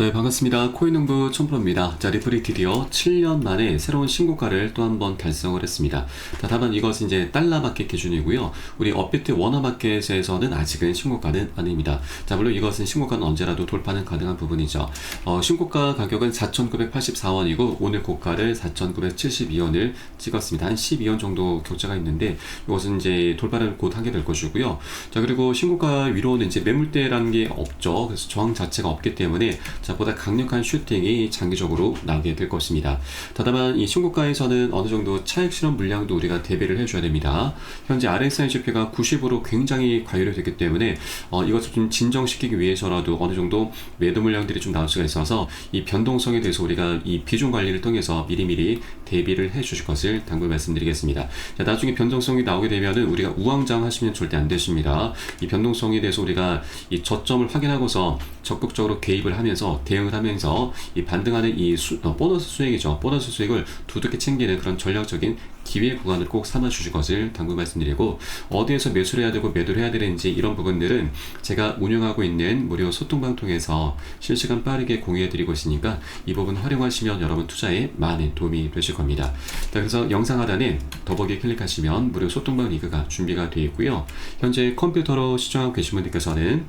네, 반갑습니다. 코인농부 촌프로입니다. 자, 리플이 드디어 7년 만에 새로운 신고가를 또 한 번 달성을 했습니다. 자, 다만 이것은 이제 달러 마켓 기준이고요. 우리 업비트 원화 마켓에서는 아직은 신고가는 아닙니다. 자, 물론 이것은 신고가는 언제라도 돌파는 가능한 부분이죠. 어, 신고가 가격은 4,984원이고 오늘 고가를 4,972원을 찍었습니다. 한 12원 정도 격차가 있는데 이것은 이제 돌파를 곧 하게 될 것이고요. 자, 그리고 신고가 위로는 이제 매물대라는 게 없죠. 그래서 저항 자체가 없기 때문에 자, 보다 강력한 슈팅이 장기적으로 나오게 될 것입니다. 다만 이 신고가에서는 어느 정도 차익 실험 물량도 우리가 대비를 해줘야 됩니다. 현재 RSI 지표가 90으로 굉장히 과열이 됐기 때문에 어, 이것을 좀 진정시키기 위해서라도 어느 정도 매도 물량들이 좀 나올 수가 있어서 이 변동성에 대해서 우리가 이 비중 관리를 통해서 미리미리 대비를 해 주실 것을 당부 말씀드리겠습니다. 자, 나중에 변동성이 나오게 되면은 우리가 우왕좌왕 하시면 절대 안 되십니다. 이 변동성에 대해서 우리가 이 저점을 확인하고서 적극적으로 개입을 하면서 대응을 하면서 이 반등하는 이 수, 어, 보너스 수익이죠. 보너스 수익을 두둑히 챙기는 그런 전략적인 기회 구간을 꼭 삼아 주실 것을 당부 말씀드리고 어디에서 매수를 해야 되고 매도를 해야 되는지 이런 부분들은 제가 운영하고 있는 무료 소통방 통해서 실시간 빠르게 공유해 드리고 있으니까 이 부분 활용하시면 여러분 투자에 많은 도움이 되실 겁니다. 자, 그래서 영상 하단에 더보기 클릭하시면 무료 소통방 리그가 준비가 되어 있고요. 현재 컴퓨터로 시청하고 계신 분들께서는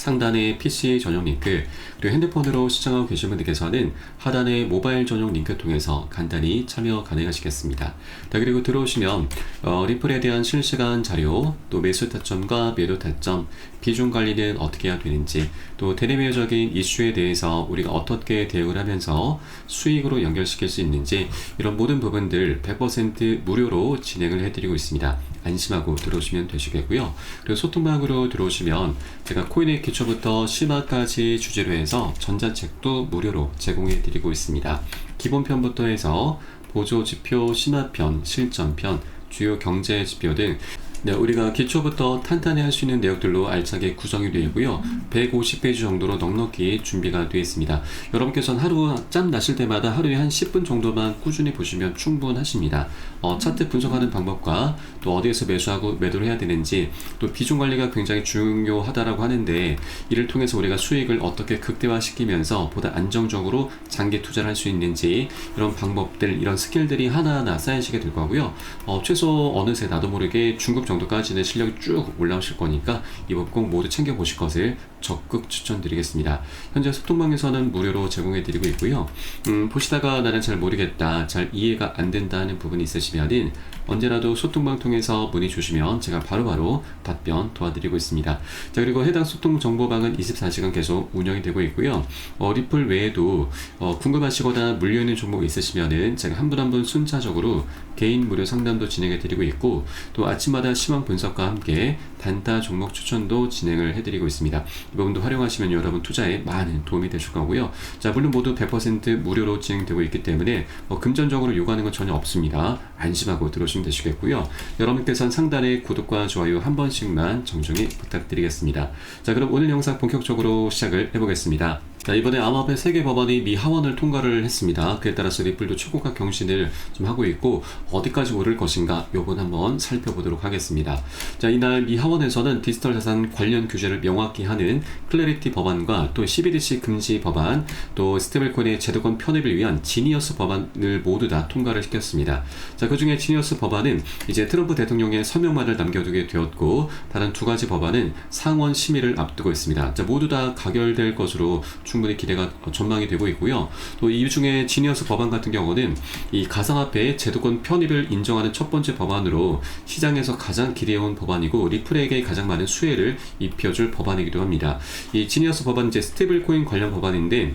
상단에 PC 전용 링크 그리고 핸드폰으로 시청하고 계신 분들께서는 하단의 모바일 전용 링크 통해서 간단히 참여 가능하시겠습니다. 자, 그리고 들어오시면 어, 리플에 대한 실시간 자료, 또 매수 타점과 매도 타점, 비중 관리는 어떻게 해야 되는지, 또 대내외적인 이슈에 대해서 우리가 어떻게 대응을 하면서 수익으로 연결시킬 수 있는지 이런 모든 부분들 100% 무료로 진행을 해드리고 있습니다. 안심하고 들어오시면 되시겠고요. 그리고 소통방으로 들어오시면 제가 코인의 기초부터 심화까지 주제로 해서 전자책도 무료로 제공해 드리고 있습니다. 기본편부터 해서 보조 지표, 심화편, 실전편, 주요 경제 지표 등 네, 우리가 기초부터 탄탄히 할 수 있는 내역들로 알차게 구성이 되어 있고요. 150페이지 정도로 넉넉히 준비가 되어 있습니다. 여러분께서는 하루 짬 나실 때마다 하루에 한 10분 정도만 꾸준히 보시면 충분하십니다. 어, 차트 분석하는 방법과 또 어디에서 매수하고 매도를 해야 되는지 또 비중 관리가 굉장히 중요하다라고 하는데 이를 통해서 우리가 수익을 어떻게 극대화시키면서 보다 안정적으로 장기 투자를 할 수 있는지 이런 방법들 이런 스킬들이 하나하나 쌓이시게 될 거고요. 어, 최소 어느새 나도 모르게 중급 정도까지는 실력이 쭉 올라오실 거니까 이 부분 꼭 모두 챙겨 보실 것을 적극 추천드리겠습니다. 현재 소통방에서는 무료로 제공해 드리고 있고요. 음, 보시다가 나는 잘 모르겠다, 잘 이해가 안 된다 는 부분이 있으시면은 언제라도 소통방 통해서 문의 주시면 제가 바로바로 바로 답변 도와드리고 있습니다. 자, 그리고 해당 소통 정보방은 24시간 계속 운영이 되고 있고요. 어, 리플 외에도 어, 궁금하시거나 물려있는 종목 있으시면은 제가 한분 한분 순차적으로 개인 무료 상담도 진행해 드리고 있고 또 아침마다 시황 분석과 함께 단타 종목 추천도 진행을 해드리고 있습니다. 이 부분도 활용하시면 여러분 투자에 많은 도움이 되실 거고요. 자, 물론 모두 100% 무료로 진행되고 있기 때문에 뭐 금전적으로 요구하는 건 전혀 없습니다. 안심하고 들어오시면 되시겠고요. 여러분께서는 상단에 구독과 좋아요 한 번씩만 정중히 부탁드리겠습니다. 자, 그럼 오늘 영상 본격적으로 시작을 해보겠습니다. 자, 이번에 암호화폐 세계 법원이 미 하원을 통과를 했습니다. 그에 따라서 리플도 최고가 경신을 좀 하고 있고 어디까지 오를 것인가 요번 한번 살펴보도록 하겠습니다. 자, 이날 미 하원에서는 디지털 자산 관련 규제를 명확히 하는 클래리티 법안과 또 CBDC 금지 법안, 또 스테블코인의 제도권 편입을 위한 지니어스 법안을 모두 다 통과를 시켰습니다. 자, 그 중에 지니어스 법안은 이제 트럼프 대통령의 서명만을 남겨두게 되었고 다른 두 가지 법안은 상원 심의를 앞두고 있습니다. 자, 모두 다 가결될 것으로 충분히 기대가 전망이 되고 있고요. 또 이 중에 지니어스 법안 같은 경우는 이 가상화폐의 제도권 편입을 인정하는 첫 번째 법안으로 시장에서 가장 기대해온 법안이고 리플에게 가장 많은 수혜를 입혀줄 법안이기도 합니다. 이 지니어스 법안 이제 스테이블 코인 관련 법안인데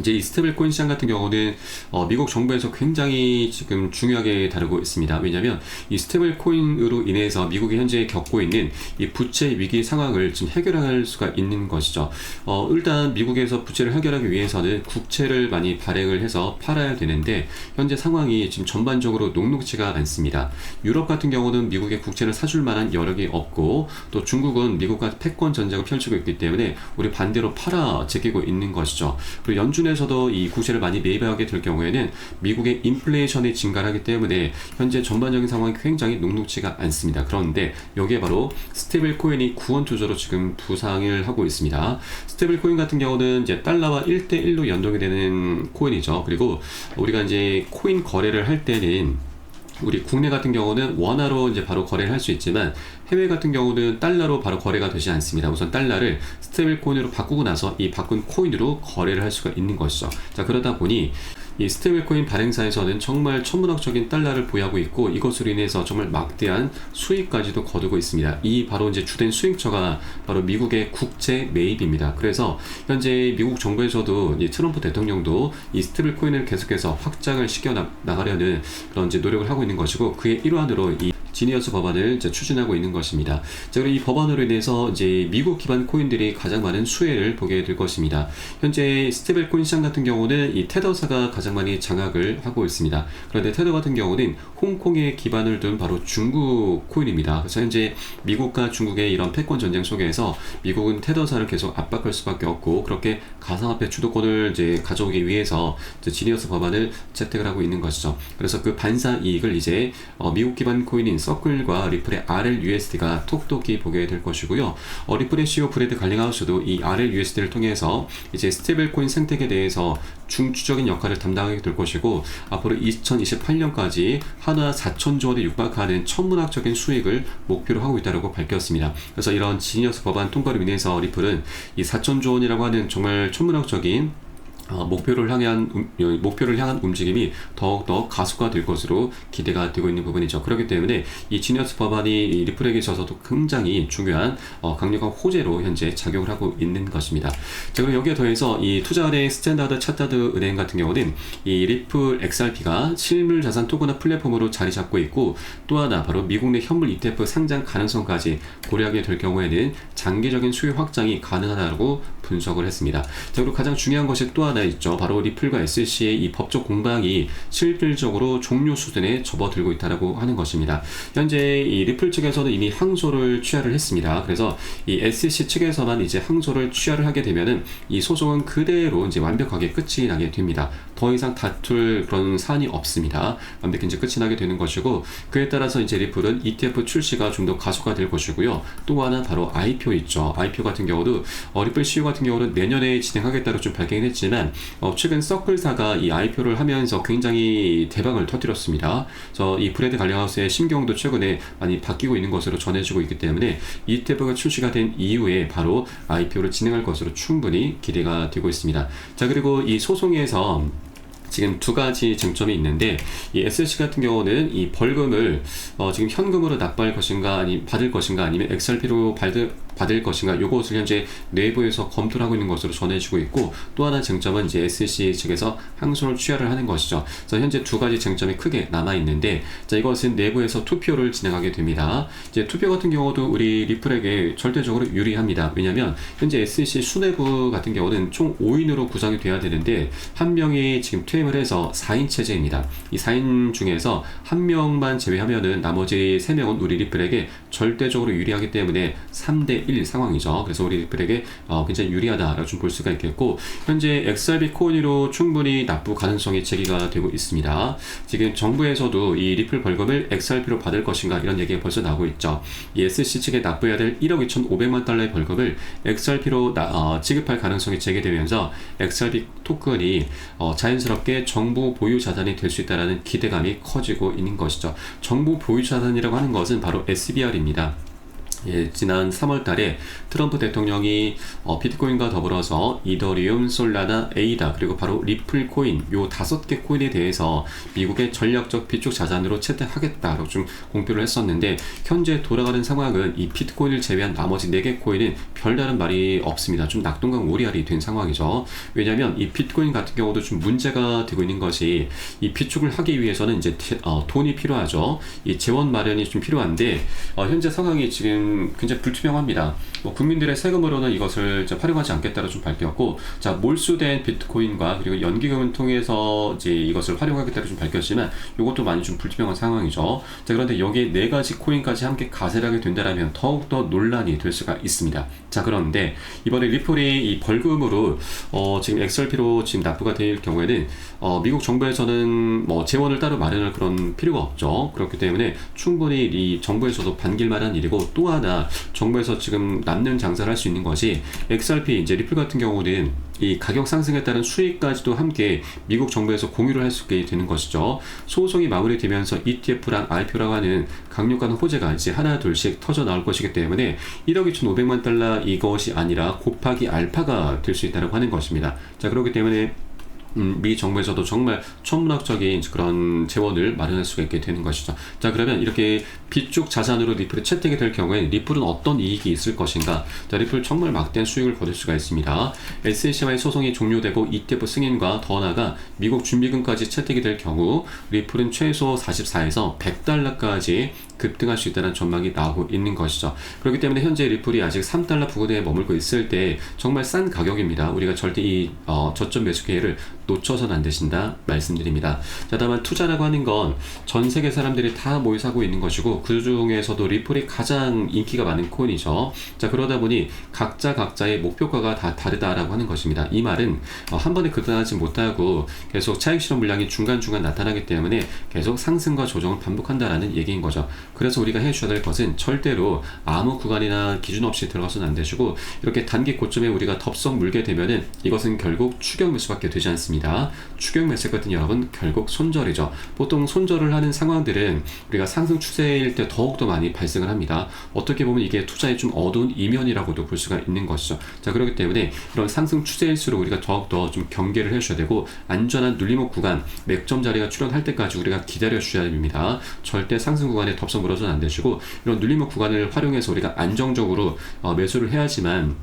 이제 이 스테이블코인 시장 같은 경우는 어, 미국 정부에서 굉장히 지금 중요하게 다루고 있습니다. 왜냐하면 이 스테이블코인으로 인해서 미국이 현재 겪고 있는 이 부채 위기 상황을 지금 해결할 수가 있는 것이죠. 어, 일단 미국에서 부채를 해결하기 위해서는 국채를 많이 발행을 해서 팔아야 되는데 현재 상황이 지금 전반적으로 녹록지가 않습니다. 유럽 같은 경우는 미국의 국채를 사줄 만한 여력이 없고 또 중국은 미국과 패권 전쟁을 펼치고 있기 때문에 우리 반대로 팔아 제끼고 있는 것이죠. 그리고 연준 미주에서도 이 구세를 많이 매입하게 될 경우에는 미국의 인플레이션이 증가하기 때문에 현재 전반적인 상황이 굉장히 녹록지가 않습니다. 그런데 여기에 바로 스테이블 코인이 구원 투자로 지금 부상을 하고 있습니다. 스테이블 코인 같은 경우는 이제 달러와 1대1로 연동이 되는 코인이죠. 그리고 우리가 이제 코인 거래를 할 때는 우리 국내 같은 경우는 원화로 이제 바로 거래를 할 수 있지만 해외 같은 경우는 달러로 바로 거래가 되지 않습니다. 우선 달러를 스테이블 코인으로 바꾸고 나서 이 바꾼 코인으로 거래를 할 수가 있는 것이죠. 자 그러다 보니 이 스테이블코인 발행사에서는 정말 천문학적인 달러를 보유하고 있고 이것으로 인해서 정말 막대한 수익까지도 거두고 있습니다. 이 바로 이제 주된 수익처가 바로 미국의 국채 매입입니다. 그래서 현재 미국 정부에서도 이 트럼프 대통령도 이 스테이블코인을 계속해서 확장을 시켜 나, 나가려는 그런 이제 노력을 하고 있는 것이고 그의 일환으로 이 지니어스 법안을 추진하고 있는 것입니다. 자, 그리고 이 법안으로 인해서 이제 미국 기반 코인들이 가장 많은 수혜를 보게 될 것입니다. 현재 스테이블 코인 시장 같은 경우는 이 테더사가 가장 많이 장악을 하고 있습니다. 그런데 테더 같은 경우는 홍콩에 기반을 둔 바로 중국 코인입니다. 그래서 현재 미국과 중국의 이런 패권 전쟁 속에서 미국은 테더사를 계속 압박할 수밖에 없고 그렇게 가상화폐 주도권을 이제 가져오기 위해서 이제 지니어스 법안을 채택을 하고 있는 것이죠. 그래서 그 반사 이익을 이제 어, 미국 기반 코인인 서클과 리플의 RLUSD가 톡톡히 보게 될 것이고요. 어, 리플의 CEO 브래드 갈링하우스도 이 RLUSD를 통해서 이제 스테이블 코인 생태계에 대해서 중추적인 역할을 담당하게 될 것이고 앞으로 2028년까지 하나 4천조 원에 육박하는 천문학적인 수익을 목표로 하고 있다고 밝혔습니다. 그래서 이런 지니어스 법안 통과로 인해서 리플은 이 4천조 원이라고 하는 정말 천문학적인 어, 목표를 향한 음, 어, 목표를 향한 움직임이 더욱더 가속화 될 것으로 기대가 되고 있는 부분이죠. 그렇기 때문에 이 지니어스 법안이 이 리플에게 있어서도 굉장히 중요한 어, 강력한 호재로 현재 작용을 하고 있는 것입니다. 자, 그리고 여기에 더해서 이 투자은행 스탠다드 차타드 은행 같은 경우는 이 리플 XRP가 실물 자산 토그나 플랫폼으로 자리 잡고 있고 또 하나 바로 미국 내 현물 ETF 상장 가능성까지 고려하게 될 경우에는 장기적인 수요 확장이 가능하다고 분석을 했습니다. 자, 그리고 가장 중요한 것이 또 하나 있죠. 바로 리플과 SC의 이 법적 공방이 실질적으로 종료 수준에 접어들고 있다라고 하는 것입니다. 현재 이 리플 측에서는 이미 항소를 취하를 했습니다. 그래서 이 SC 측에서만 이제 항소를 취하를 하게 되면은 이 소송은 그대로 이제 완벽하게 끝이 나게 됩니다. 더 이상 다툴 그런 사안이 없습니다. 완벽히 이제 끝이 나게 되는 것이고 그에 따라서 이제 리플은 ETF 출시가 좀 더 가속화 될 것이고요. 또 하나 바로 IPO 있죠. IPO 같은 경우도 어, 리플 CEO 같은 경우는 내년에 진행하겠다고 좀 발견을 했지만 어, 최근 서클사가 이 IPO를 하면서 굉장히 대박을 터뜨렸습니다. 그래서 이 브레드 갈량하우스의 심경도 최근에 많이 바뀌고 있는 것으로 전해지고 있기 때문에 ETF가 출시가 된 이후에 바로 IPO를 진행할 것으로 충분히 기대가 되고 있습니다. 자 그리고 이 소송에서 지금 두 가지 쟁점이 있는데 이 SLC 같은 경우는 이 벌금을 어 지금 현금으로 납부할 것인가 아니 받을 것인가 아니면 XRP로 받을 받을 것인가 요것을 현재 내부에서 검토를 하고 있는 것으로 전해지고 있고 또 하나 쟁점은 이제 SC 측에서 항소를 취하를 하는 것이죠. 그래서 현재 두 가지 쟁점이 크게 남아 있는데 자 이것은 내부에서 투표를 진행하게 됩니다. 이제 투표 같은 경우도 우리 리플에게 절대적으로 유리합니다. 왜냐하면 현재 SC 수뇌부 같은 경우는 총 5인으로 구성이 돼야 되는데 한 명이 지금 퇴 임을 해서 4인 체제입니다. 이 4인 중에서 한 명만 제외하면은 나머지 3명은 우리 리플에게 절대적으로 유리하기 때문에 3대 1 상황이죠. 그래서 우리 리플에게 어, 굉장히 유리하다라고 좀 볼 수가 있겠고 현재 XRP 코인으로 충분히 납부 가능성이 제기가 되고 있습니다. 지금 정부에서도 이 리플 벌금을 XRP로 받을 것인가 이런 얘기가 벌써 나오고 있죠. 이 SC 측에 납부해야 될 1억 2,500만 달러의 벌금을 XRP로 나, 어, 지급할 가능성이 제기되면서 XRP 토큰이 어, 자연스럽게 정부 보유 자산이 될 수 있다는 기대감이 커지고 있는 것이죠. 정부 보유 자산이라고 하는 것은 바로 SBR입니다. 예, 지난 3월 달에 트럼프 대통령이 어, 비트코인과 더불어서 이더리움, 솔라나, 에이다 그리고 바로 리플 코인 요 다섯 개 코인에 대해서 미국의 전략적 비축 자산으로 채택하겠다라고 좀 공표를 했었는데 현재 돌아가는 상황은 이 비트코인을 제외한 나머지 네 개 코인은 별다른 말이 없습니다. 좀 낙동강 오리알이 된 상황이죠. 왜냐하면 이 비트코인 같은 경우도 좀 문제가 되고 있는 것이 이 비축을 하기 위해서는 이제 어, 돈이 필요하죠. 이 재원 마련이 좀 필요한데 어, 현재 상황이 지금 굉장히 불투명합니다. 뭐 국민들의 세금으로는 이것을 활용하지 않겠다고 좀 밝혔고, 자 몰수된 비트코인과 그리고 연기금을 통해서 이제 이것을 활용하겠다고 좀 밝혔지만, 이것도 많이 좀 불투명한 상황이죠. 자 그런데 여기에 네 가지 코인까지 함께 가세하게 된다면 더욱 더 논란이 될 수가 있습니다. 자 그런데 이번에 리플이 이 벌금으로 어, 지금 XRP로 지금 납부가 될 경우에는 어, 미국 정부에서는 뭐 재원을 따로 마련할 그런 필요가 없죠. 그렇기 때문에 충분히 이 정부에서도 반길 만한 일이고 또 하나 정부에서 지금 남는 장사를 할 수 있는 것이 XRP 이제 리플 같은 경우는 이 가격 상승에 따른 수익까지도 함께 미국 정부에서 공유를 할 수 있게 되는 것이죠. 소송이 마무리되면서 ETF랑 IPO라고 하는 강력한 호재가 이제 하나 둘씩 터져 나올 것이기 때문에 1억 2,500만 달러 이것이 아니라 곱하기 알파가 될 수 있다고 하는 것입니다. 자 그렇기 때문에 음, 미 정부에서도 정말 천문학적인 그런 재원을 마련할 수가 있게 되는 것이죠. 자, 그러면 이렇게 B쪽 자산으로 리플이 채택이 될 경우에 리플은 어떤 이익이 있을 것인가? 자, 리플 정말 막대한 수익을 거둘 수가 있습니다. SEC와의 소송이 종료되고 ETF 승인과 더 나아가 미국 준비금까지 채택이 될 경우 리플은 최소 44에서 100달러까지 급등할 수 있다는 전망이 나오고 있는 것이죠. 그렇기 때문에 현재 리플이 아직 3달러 부근에 머물고 있을 때 정말 싼 가격입니다. 우리가 절대 이 어, 저점 매수 기회를 놓쳐서는 안 되신다 말씀드립니다. 자, 다만 투자라고 하는 건 전 세계 사람들이 다 모여 사고 있는 것이고 그 중에서도 리플이 가장 인기가 많은 코인이죠. 자, 그러다 보니 각자 각자의 목표가가 다 다르다라고 하는 것입니다. 이 말은 어, 한 번에 급등하지 못하고 계속 차익 실현 물량이 중간중간 나타나기 때문에 계속 상승과 조정을 반복한다라는 얘기인 거죠. 그래서 우리가 해주셔야 될 것은 절대로 아무 구간이나 기준 없이 들어가서는 안 되시고 이렇게 단기 고점에 우리가 덥석 물게 되면은 이것은 결국 추격 매수밖에 되지 않습니다. 추격 매수 같은 여러분 결국 손절이죠. 보통 손절을 하는 상황들은 우리가 상승 추세일 때 더욱더 많이 발생을 합니다. 어떻게 보면 이게 투자의 좀 어두운 이면이라고도 볼 수가 있는 것이죠. 자 그렇기 때문에 이런 상승 추세일수록 우리가 더욱더 좀 경계를 해주셔야 되고 안전한 눌림목 구간 맥점 자리가 출현할 때까지 우리가 기다려 주셔야 됩니다. 절대 상승 구간에 덥석 물어서는 안 되시고 이런 눌림목 구간을 활용해서 우리가 안정적으로 어, 매수를 해야지만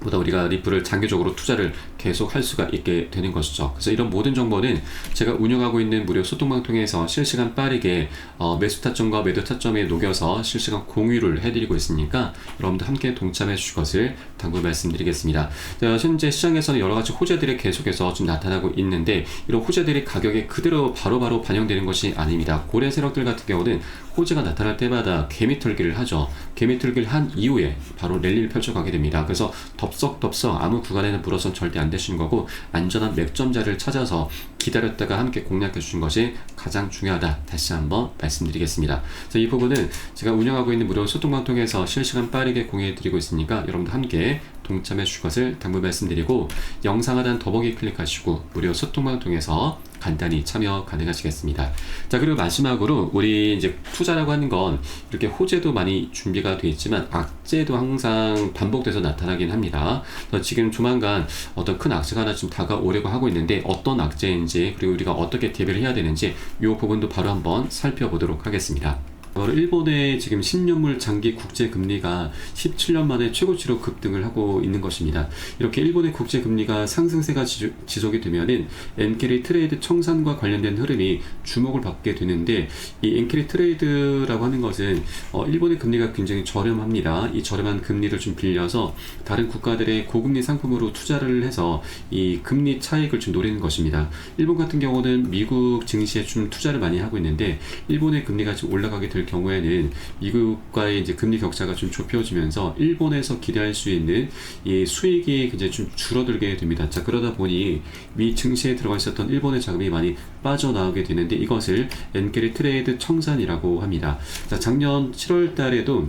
보다 우리가 리플을 장기적으로 투자를 계속 할 수가 있게 되는 것이죠. 그래서 이런 모든 정보는 제가 운영하고 있는 무료 소통방 통해서 실시간 빠르게 어, 매수 타점과 매도 타점에 녹여서 실시간 공유를 해드리고 있으니까 여러분도 함께 동참해 주실 것을 당부 말씀드리겠습니다. 자, 현재 시장에서는 여러 가지 호재들이 계속해서 좀 나타나고 있는데 이런 호재들이 가격에 그대로 바로바로 바로 반영되는 것이 아닙니다. 고래 세력들 같은 경우는 호재가 나타날 때마다 개미털기를 하죠. 개미털기를 한 이후에 바로 랠리를 펼쳐가게 됩니다. 그래서 덥석덥석 아무 구간에는 불어선 절대 안 되시는 거고 안전한 맥점자를 찾아서 기다렸다가 함께 공략해 주신 것이 가장 중요하다. 다시 한번 말씀드리겠습니다. 그래서 이 부분은 제가 운영하고 있는 무료 소통방 통해서 실시간 빠르게 공유해 드리고 있으니까 여러분도 함께 동참해 주실 것을 당부 말씀드리고 영상 하단 더보기 클릭하시고 무료 소통방 통해서 간단히 참여 가능하시겠습니다. 자 그리고 마지막으로 우리 이제 투자라고 하는 건 이렇게 호재도 많이 준비가 되어 있지만 악재도 항상 반복돼서 나타나긴 합니다. 지금 조만간 어떤 큰 악재가 하나 좀 다가오려고 하고 있는데 어떤 악재인지 그리고 우리가 어떻게 대비를 해야 되는지 이 부분도 바로 한번 살펴보도록 하겠습니다. 바로 일본의 지금 10년물 장기 국제 금리가 17년 만에 최고치로 급등을 하고 있는 것입니다. 이렇게 일본의 국제 금리가 상승세가 지속이 되면은 엔캐리 트레이드 청산과 관련된 흐름이 주목을 받게 되는데 이 엔캐리 트레이드라고 하는 것은 어, 일본의 금리가 굉장히 저렴합니다. 이 저렴한 금리를 좀 빌려서 다른 국가들의 고금리 상품으로 투자를 해서 이 금리 차익을 좀 노리는 것입니다. 일본 같은 경우는 미국 증시에 좀 투자를 많이 하고 있는데 일본의 금리가 좀 올라가게 될 경우에는 미국과의 이제 금리 격차가 좀 좁혀지면서 일본에서 기대할 수 있는 이 수익이 굉장히 좀 줄어들게 됩니다. 자 그러다 보니 미 증시에 들어가 있었던 일본의 자금이 많이 빠져나오게 되는데 이것을 엔게리 트레이드 청산이라고 합니다. 자 작년 7월 달에도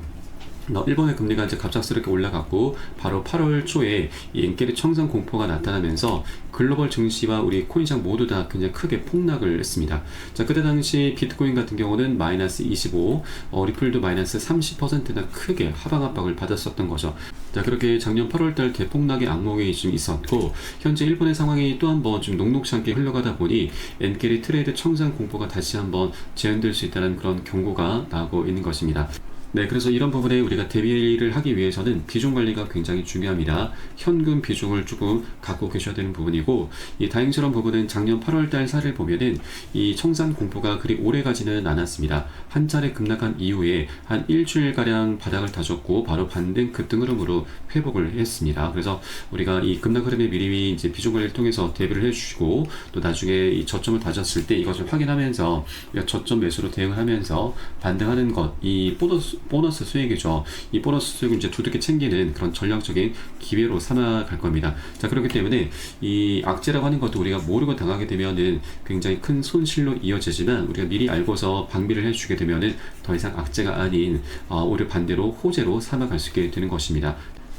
일본의 금리가 이제 갑작스럽게 올라갔고 바로 8월 초에 이 엔게리 청산 공포가 나타나면서 글로벌 증시와 우리 코인시장 모두 다 굉장히 크게 폭락을 했습니다. 자 그때 당시 비트코인 같은 경우는 마이너스 25, 어, 리플도 마이너스 30%나 크게 하방 압박을 받았었던 거죠. 자 그렇게 작년 8월달 대폭락의 악몽이 좀 있었고 현재 일본의 상황이 또 한번 좀 녹록치 않게 흘러가다 보니 엔게리 트레이드 청산 공포가 다시 한번 재현될 수 있다는 그런 경고가 나오고 있는 것입니다. 네, 그래서 이런 부분에 우리가 대비를 하기 위해서는 비중 관리가 굉장히 중요합니다. 현금 비중을 조금 갖고 계셔야 되는 부분이고, 이 다행스러운 부분은 작년 8월 달 사를 보면은 이 청산 공포가 그리 오래 가지는 않았습니다. 한 차례 급락한 이후에 한 일주일 가량 바닥을 다졌고, 바로 반등 급등 흐름으로 회복을 했습니다. 그래서 우리가 이 급락 흐름에 미리 이제 비중 관리를 통해서 대비를 해주시고, 또 나중에 이 저점을 다졌을 때 이것을 확인하면서 저점 매수로 대응을 하면서 반등하는 것, 이 보너스, 보너스 수익이죠. 이 보너스 수익을 이제 두둑이 챙기는 그런 전략적인 기회로 삼아갈 겁니다. 자, 그렇기 때문에 이 악재라고 하는 것도 우리가 모르고 당하게 되면은 굉장히 큰 손실로 이어지지만 우리가 미리 알고서 방비를 해주게 되면은 더 이상 악재가 아닌 어, 오히려 반대로 호재로 삼아갈 수 있게 되는 것입니다.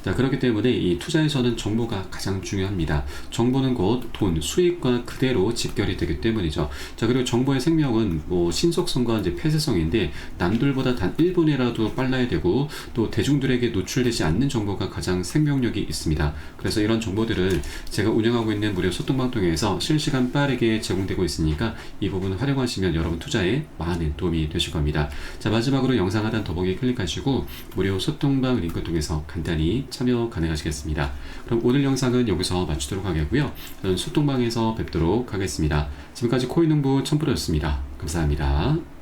자, 그렇기 때문에 이 투자에서는 정보가 가장 중요합니다. 정보는 곧 돈, 수익과 그대로 직결이 되기 때문이죠. 자, 그리고 정보의 생명은 뭐 신속성과 이제 폐쇄성인데 남들보다 단 1분이라도 빨라야 되고 또 대중들에게 노출되지 않는 정보가 가장 생명력이 있습니다. 그래서 이런 정보들은 제가 운영하고 있는 무료 소통방 통해서 실시간 빠르게 제공되고 있으니까 이 부분 활용하시면 여러분 투자에 많은 도움이 되실 겁니다. 자, 마지막으로 영상 하단 더보기 클릭하시고 무료 소통방 링크 통해서 간단히 참여 가능하시겠습니다. 그럼 오늘 영상은 여기서 마치도록 하겠고요. 저는 소통방에서 뵙도록 하겠습니다. 지금까지 코인농부 첨프로였습니다. 감사합니다.